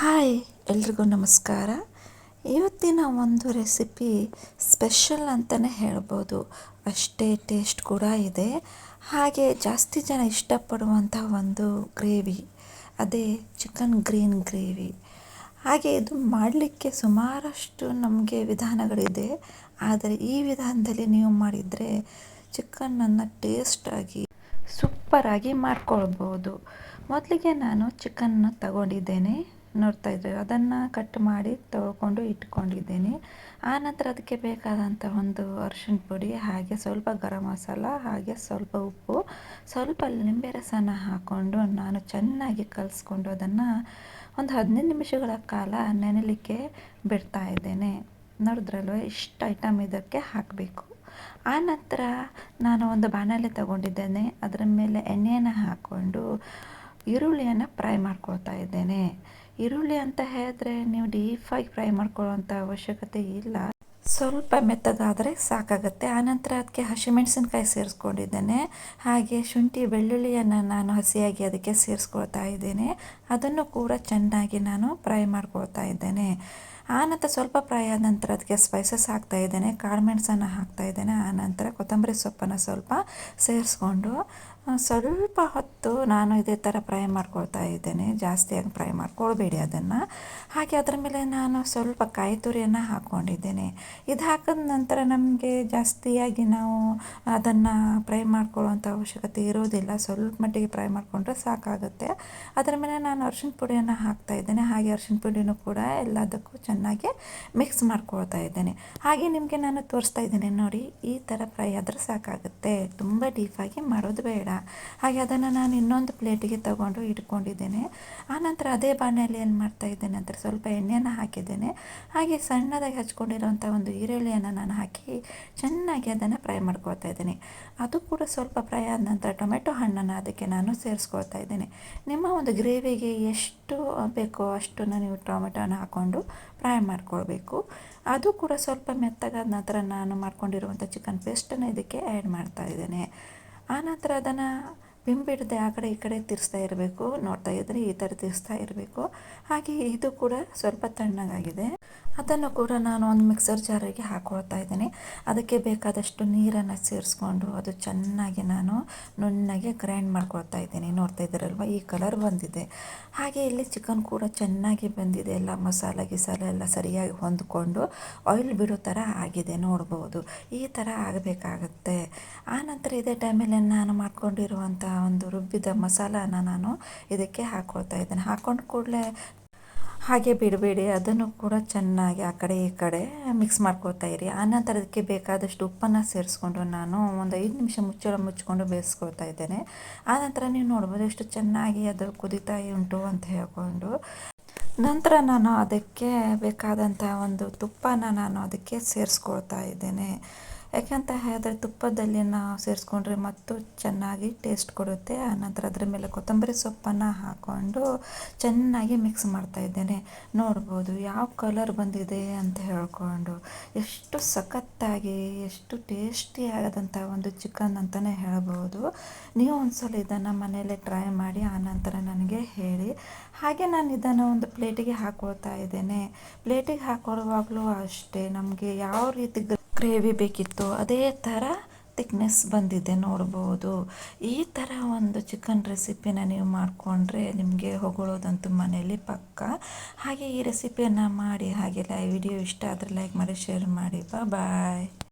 Hi, ಎಲ್ರಿಗೂ ನಮಸ್ಕಾರ. ಇವತ್ತಿನ ಒಂದು ರೆಸಿಪಿ ಸ್ಪೆಷಲ್ ಅಂತಲೇ ಹೇಳ್ಬೋದು. ಅಷ್ಟೇ ಟೇಸ್ಟ್ ಕೂಡ ಇದೆ. ಹಾಗೆ ಜಾಸ್ತಿ ಜನ ಇಷ್ಟಪಡುವಂಥ ಒಂದು ಗ್ರೇವಿ, ಅದೇ ಚಿಕನ್ ಗ್ರೀನ್ ಗ್ರೇವಿ. ಹಾಗೆ ಇದು ಮಾಡಲಿಕ್ಕೆ ಸುಮಾರಷ್ಟು ನಮಗೆ ವಿಧಾನಗಳಿದೆ. ಆದರೆ ಈ ವಿಧಾನದಲ್ಲಿ ನೀವು ಮಾಡಿದರೆ ಚಿಕನನ್ನು ಟೇಸ್ಟಾಗಿ ಸೂಪರಾಗಿ ಮಾಡ್ಕೊಳ್ಬೋದು. ಮೊದಲಿಗೆ ನಾನು ಚಿಕನ್ನ ತಗೊಂಡಿದ್ದೇನೆ. ನೋಡ್ತಾ ಇದ್ದರೆ ಅದನ್ನು ಕಟ್ ಮಾಡಿ ತೊಳ್ಕೊಂಡು ಇಟ್ಕೊಂಡಿದ್ದೀನಿ. ಆನಂತರ ಅದಕ್ಕೆ ಬೇಕಾದಂಥ ಒಂದು ಅರಿಶಿಣ ಪುಡಿ, ಹಾಗೆ ಸ್ವಲ್ಪ ಗರಂ ಮಸಾಲ, ಹಾಗೆ ಸ್ವಲ್ಪ ಉಪ್ಪು, ಸ್ವಲ್ಪ ನಿಂಬೆ ರಸನ ಹಾಕ್ಕೊಂಡು ನಾನು ಚೆನ್ನಾಗಿ ಕಲಿಸ್ಕೊಂಡು ಅದನ್ನು ಒಂದು ಹದಿನೈದು ನಿಮಿಷಗಳ ಕಾಲ ನೆನೆಲಿಕ್ಕೆ ಬಿಡ್ತಾ ಇದ್ದೇನೆ. ನೋಡಿದ್ರಲ್ವ? ಇಷ್ಟು ಐಟಮ್ ಇದಕ್ಕೆ ಹಾಕಬೇಕು. ಆನಂತರ ನಾನು ಒಂದು ಬಾಣಲೆ ತಗೊಂಡಿದ್ದೇನೆ. ಅದರ ಮೇಲೆ ಎಣ್ಣೆಯನ್ನು ಹಾಕ್ಕೊಂಡು ಈರುಳ್ಳಿಯನ್ನು ಫ್ರೈ ಮಾಡ್ಕೊಳ್ತಾ ಇದ್ದೇನೆ. ಈರುಳ್ಳಿ ಅಂತ ಹೇಳಿದ್ರೆ ನೀವು ಡೀಫಾಗಿ ಫ್ರೈ ಮಾಡ್ಕೊಳ್ಳೋವಂಥ ಅವಶ್ಯಕತೆ ಇಲ್ಲ. ಸ್ವಲ್ಪ ಮೆತ್ತಗಾದರೆ ಸಾಕಾಗುತ್ತೆ. ಆನಂತರ ಅದಕ್ಕೆ ಹಸಿಮೆಣಸಿನ್ಕಾಯಿ ಸೇರಿಸ್ಕೊಂಡಿದ್ದೇನೆ. ಹಾಗೆ ಶುಂಠಿ, ಬೆಳ್ಳುಳ್ಳಿಯನ್ನು ನಾನು ಹಸಿಯಾಗಿ ಅದಕ್ಕೆ ಸೇರಿಸ್ಕೊಳ್ತಾ ಇದ್ದೇನೆ. ಅದನ್ನು ಕೂಡ ಚೆನ್ನಾಗಿ ನಾನು ಫ್ರೈ ಮಾಡ್ಕೊಳ್ತಾ ಇದ್ದೇನೆ. ಆನಂತರ ಸ್ವಲ್ಪ ಫ್ರೈ ಆದ ನಂತರ ಅದಕ್ಕೆ ಸ್ಪೈಸಸ್ ಹಾಕ್ತಾ ಇದ್ದೇನೆ. ಕಾಳು ಮೆಣಸನ್ನು ಹಾಕ್ತಾ ಇದ್ದೇನೆ. ಆನಂತರ ಕೊತ್ತಂಬರಿ ಸೊಪ್ಪನ್ನು ಸ್ವಲ್ಪ ಸೇರಿಸ್ಕೊಂಡು ಸ್ವಲ್ಪ ಹೊತ್ತು ನಾನು ಇದೇ ಥರ ಫ್ರೈ ಮಾಡ್ಕೊಳ್ತಾ ಇದ್ದೇನೆ. ಜಾಸ್ತಿಯಾಗಿ ಫ್ರೈ ಮಾಡ್ಕೊಳ್ಬೇಡಿ ಅದನ್ನು. ಹಾಗೆ ಅದರ ಮೇಲೆ ನಾನು ಸ್ವಲ್ಪ ಕಾಯಿ ತುರಿಯನ್ನು ಹಾಕ್ಕೊಂಡಿದ್ದೇನೆ ಇದು ಹಾಕಿದ ನಂತರ ನಮಗೆ ಜಾಸ್ತಿಯಾಗಿ ನಾವು ಅದನ್ನು ಫ್ರೈ ಮಾಡ್ಕೊಳ್ಳೋವಂಥ ಅವಶ್ಯಕತೆ ಇರೋದಿಲ್ಲ. ಸ್ವಲ್ಪ ಮಟ್ಟಿಗೆ ಫ್ರೈ ಮಾಡಿಕೊಂಡ್ರೆ ಸಾಕಾಗುತ್ತೆ. ಅದರ ಮೇಲೆ ನಾನು ಅರ್ಶಿಣ ಪುಡಿಯನ್ನು ಹಾಕ್ತಾ ಇದ್ದೇನೆ. ಹಾಗೆ ಅರ್ಶಿಣ ಪುಡಿನೂ ಕೂಡ ಎಲ್ಲದಕ್ಕೂ ಚೆನ್ನಾಗಿ ಮಿಕ್ಸ್ ಮಾಡ್ಕೊಳ್ತಾ ಇದ್ದೇನೆ. ಹಾಗೆ ನಿಮಗೆ ನಾನು ತೋರಿಸ್ತಾ ಇದ್ದೇನೆ ನೋಡಿ, ಈ ಥರ ಫ್ರೈ ಆದರೆ ಸಾಕಾಗುತ್ತೆ. ತುಂಬ ಡೀಪಾಗಿ ಮಾಡೋದು ಬೇಡ. ಹಾಗೆ ಅದನ್ನು ನಾನು ಇನ್ನೊಂದು ಪ್ಲೇಟಿಗೆ ತಗೊಂಡು ಇಟ್ಕೊಂಡಿದ್ದೇನೆ. ಆನಂತರ ಅದೇ ಬಾಣಲೆಯಲ್ಲಿ ಏನು ಮಾಡ್ತಾ ಇದ್ದೇನೆ ಅಂತ ಸ್ವಲ್ಪ ಎಣ್ಣೆಯನ್ನು ಹಾಕಿದ್ದೇನೆ. ಹಾಗೆ ಸಣ್ಣದಾಗಿ ಹಚ್ಕೊಂಡಿರುವಂಥ ಒಂದು ಈರುಳ್ಳಿಯನ್ನು ನಾನು ಹಾಕಿ ಚೆನ್ನಾಗಿ ಅದನ್ನು ಫ್ರೈ ಮಾಡ್ಕೊಳ್ತಾ ಇದ್ದೇನೆ. ಅದು ಕೂಡ ಸ್ವಲ್ಪ ಫ್ರೈ ಆದ ನಂತರ ಟೊಮೆಟೊ ಹಣ್ಣನ್ನು ಅದಕ್ಕೆ ನಾನು ಸೇರಿಸ್ಕೊಳ್ತಾ ಇದ್ದೇನೆ. ನಿಮ್ಮ ಒಂದು ಗ್ರೇವಿಗೆ ಎಷ್ಟು ಬೇಕೋ ಅಷ್ಟನ್ನು ನೀವು ಟೊಮೆಟೊನ ಹಾಕ್ಕೊಂಡು ಫ್ರೈ ಮಾಡ್ಕೊಳ್ಬೇಕು. ಅದು ಕೂಡ ಸ್ವಲ್ಪ ಮೆತ್ತಗಾದ ನಂತರ ನಾನು ಮಾಡ್ಕೊಂಡಿರುವಂಥ ಚಿಕನ್ ಪೇಸ್ಟನ್ನು ಇದಕ್ಕೆ ಆ್ಯಡ್ ಮಾಡ್ತಾ ಇದ್ದೇನೆ. ಆನಂತರ ಅದನ್ನು ಬಿಂಬಿಡದೆ ಆ ಕಡೆ ಈ ಕಡೆ ತಿರ್ಸ್ತಾ ಇರಬೇಕು, ನೋಡ್ತಾ ಇದ್ದರೆ ಈ ಥರ ತಿರ್ಸ್ತಾ ಇರಬೇಕು. ಹಾಗೆ ಇದು ಕೂಡ ಸ್ವಲ್ಪ ತಣ್ಣಗಾಗಿದೆ. ಅದನ್ನು ಕೂಡ ನಾನು ಒಂದು ಮಿಕ್ಸರ್ ಜಾರಿಗೆ ಹಾಕೊಳ್ತಾ ಇದ್ದೀನಿ. ಅದಕ್ಕೆ ಬೇಕಾದಷ್ಟು ನೀರನ್ನು ಸೇರಿಸ್ಕೊಂಡು ಅದು ಚೆನ್ನಾಗಿ ನಾನು ನುಣ್ಣಗೆ ಗ್ರೈಂಡ್ ಮಾಡ್ಕೊಳ್ತಾ ಇದ್ದೀನಿ. ನೋಡ್ತಾ ಇದ್ದೀರಲ್ವ, ಈ ಕಲರ್ ಬಂದಿದೆ. ಹಾಗೆ ಇಲ್ಲಿ ಚಿಕನ್ ಕೂಡ ಚೆನ್ನಾಗಿ ಬಂದಿದೆ. ಎಲ್ಲ ಮಸಾಲೆ ಗಿಸಾಲೆ ಎಲ್ಲ ಸರಿಯಾಗಿ ಹೊಂದ್ಕೊಂಡು ಆಯಿಲ್ ಬಿಡೋ ಥರ ಆಗಿದೆ, ನೋಡ್ಬೋದು. ಈ ಥರ ಆಗಬೇಕಾಗತ್ತೆ. ಆನಂತರ ಇದೇ ಟೈಮಲ್ಲಿ ನಾನು ಮಾಡ್ಕೊಂಡಿರುವಂಥ ಒಂದು ರುಬ್ಬಿದ ಮಸಾಲಾನ ನಾನು ಇದಕ್ಕೆ ಹಾಕ್ಕೊಳ್ತಾ ಇದ್ದೇನೆ. ಹಾಕ್ಕೊಂಡು ಕೂಡಲೇ ಹಾಗೆ ಬಿಡಬೇಡಿ, ಅದನ್ನು ಕೂಡ ಚೆನ್ನಾಗಿ ಆ ಕಡೆ ಈ ಕಡೆ ಮಿಕ್ಸ್ ಮಾಡ್ಕೊಳ್ತಾ ಇರಿ. ಆನಂತರ ಅದಕ್ಕೆ ಬೇಕಾದಷ್ಟು ಉಪ್ಪನ್ನು ಸೇರಿಸ್ಕೊಂಡು ನಾನು ಒಂದು ಐದು ನಿಮಿಷ ಮುಚ್ಚಳ ಮುಚ್ಚಿಕೊಂಡು ಬೇಯಿಸ್ಕೊಳ್ತಾ ಇದ್ದೇನೆ. ಆನಂತರ ನೀವು ನೋಡ್ಬೋದು ಎಷ್ಟು ಚೆನ್ನಾಗಿ ಅದು ಕುದಿತಾ ಉಂಟು ಅಂತ ಹೇಳ್ಕೊಂಡು. ನಂತರ ನಾನು ಅದಕ್ಕೆ ಬೇಕಾದಂಥ ಒಂದು ತುಪ್ಪನ ನಾನು ಅದಕ್ಕೆ ಸೇರಿಸ್ಕೊಳ್ತಾ ಇದ್ದೇನೆ. ಯಾಕೆಂತ ಹೇಳಿದ್ರೆ ತುಪ್ಪದಲ್ಲಿ ನಾವು ಸೇರಿಸ್ಕೊಂಡ್ರೆ ಮತ್ತು ಚೆನ್ನಾಗಿ ಟೇಸ್ಟ್ ಕೊಡುತ್ತೆ. ಆನಂತರ ಅದರ ಮೇಲೆ ಕೊತ್ತಂಬರಿ ಸೊಪ್ಪನ್ನು ಹಾಕ್ಕೊಂಡು ಚೆನ್ನಾಗಿ ಮಿಕ್ಸ್ ಮಾಡ್ತಾ ಇದ್ದೇನೆ. ನೋಡ್ಬೋದು ಯಾವ ಕಲರ್ ಬಂದಿದೆ ಅಂತ ಹೇಳ್ಕೊಂಡು ಎಷ್ಟು ಸಖತ್ತಾಗಿ, ಎಷ್ಟು ಟೇಸ್ಟಿ ಆಗದಂಥ ಒಂದು ಚಿಕನ್ ಅಂತಲೇ ಹೇಳ್ಬೋದು. ನೀವು ಒಂದ್ಸಲ ಇದನ್ನು ಮನೆಯಲ್ಲೇ ಟ್ರೈ ಮಾಡಿ, ಆನಂತರ ನನಗೆ ಹೇಳಿ. ಹಾಗೆ ನಾನು ಇದನ್ನು ಒಂದು ಪ್ಲೇಟಿಗೆ ಹಾಕೊಳ್ತಾ ಇದ್ದೇನೆ. ಪ್ಲೇಟಿಗೆ ಹಾಕೊಳ್ಳುವಾಗಲೂ ಅಷ್ಟೇ, ನಮಗೆ ಯಾವ ರೀತಿ ಗ್ರೇವಿ ಬೇಕಿತ್ತು, ಅದೇ ಥರ ತಿಕ್ನೆಸ್ ಬಂದಿದೆ ನೋಡ್ಬೋದು. ಈ ಥರ ಒಂದು ಚಿಕನ್ ರೆಸಿಪಿನ ನೀವು ಮಾಡಿಕೊಂಡ್ರೆ ನಿಮಗೆ ಹೊಗಳೋದಂತೂ ಮನೆಯಲ್ಲಿ ಪಕ್ಕ. ಹಾಗೆ ಈ ರೆಸಿಪಿಯನ್ನು ಮಾಡಿ ಹಾಗೆ ಲೈ ವಿಡಿಯೋ ಇಷ್ಟ ಆದರೆ ಲೈಕ್ ಮಾಡಿ ಶೇರ್ ಮಾಡಿ ಬಾಯ್